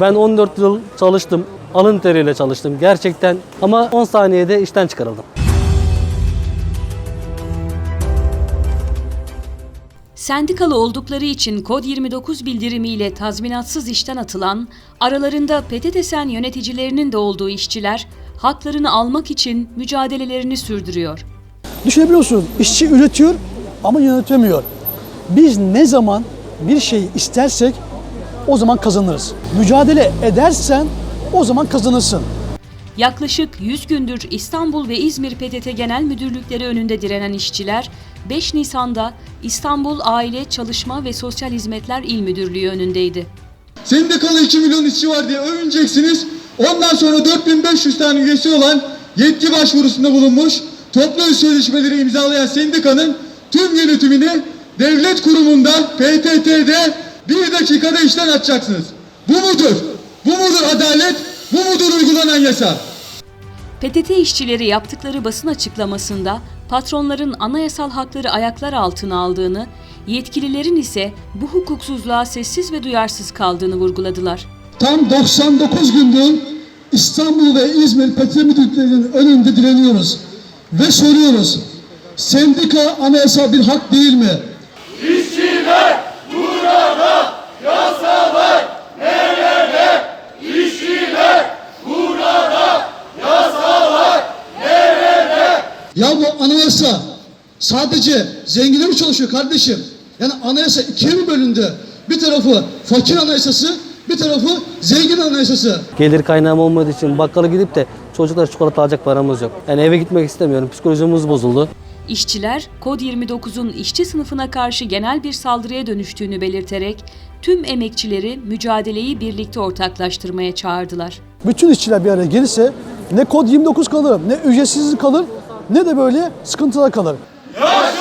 Ben 14 yıl çalıştım. Alın teriyle çalıştım gerçekten ama 10 saniyede işten çıkarıldım. Sendikalı oldukları için Kod 29 bildirimiyle tazminatsız işten atılan, aralarında PTTSen yöneticilerinin de olduğu işçiler, haklarını almak için mücadelelerini sürdürüyor. Düşünebiliyorsunuz işçi üretiyor ama yönetemiyor. Biz ne zaman bir şeyi istersek o zaman kazanırız. Mücadele edersen o zaman kazanırsın. Yaklaşık 100 gündür İstanbul ve İzmir PTT Genel Müdürlükleri önünde direnen işçiler, 5 Nisan'da İstanbul Aile, Çalışma ve Sosyal Hizmetler İl Müdürlüğü önündeydi. Sendikalı 2 milyon işçi var diye övüneceksiniz. Ondan sonra 4500 tane üyesi olan yetki başvurusunda bulunmuş, toplu iş sözleşmeleri imzalayan sendikanın tüm yönetimini devlet kurumunda, PTT'de bir dakikada işten atacaksınız. Bu mudur? Bu mudur adalet? Bu mudur uygulanan yasa? PTT işçileri yaptıkları basın açıklamasında patronların anayasal hakları ayaklar altına aldığını, yetkililerin ise bu hukuksuzluğa sessiz ve duyarsız kaldığını vurguladılar. Tam 99 gündür İstanbul ve İzmir PTT müdürlüklerinin önünde direniyoruz. Ve soruyoruz. Sendika anayasal bir hak değil mi? Ya bu anayasa sadece zenginler mi çalışıyor kardeşim? Yani anayasa ikiye mi bölündü? Bir tarafı fakir anayasası, bir tarafı zengin anayasası. Gelir kaynağım olmadığı için bakkala gidip de çocuklar çikolata alacak paramız yok. Yani eve gitmek istemiyorum. Psikolojimiz bozuldu. İşçiler, Kod 29'un işçi sınıfına karşı genel bir saldırıya dönüştüğünü belirterek tüm emekçileri mücadeleyi birlikte ortaklaştırmaya çağırdılar. Bütün işçiler bir araya gelirse ne kod 29 kalır, ne ücretsiz kalır, ne de böyle sıkıntılar kalır. Yaşa!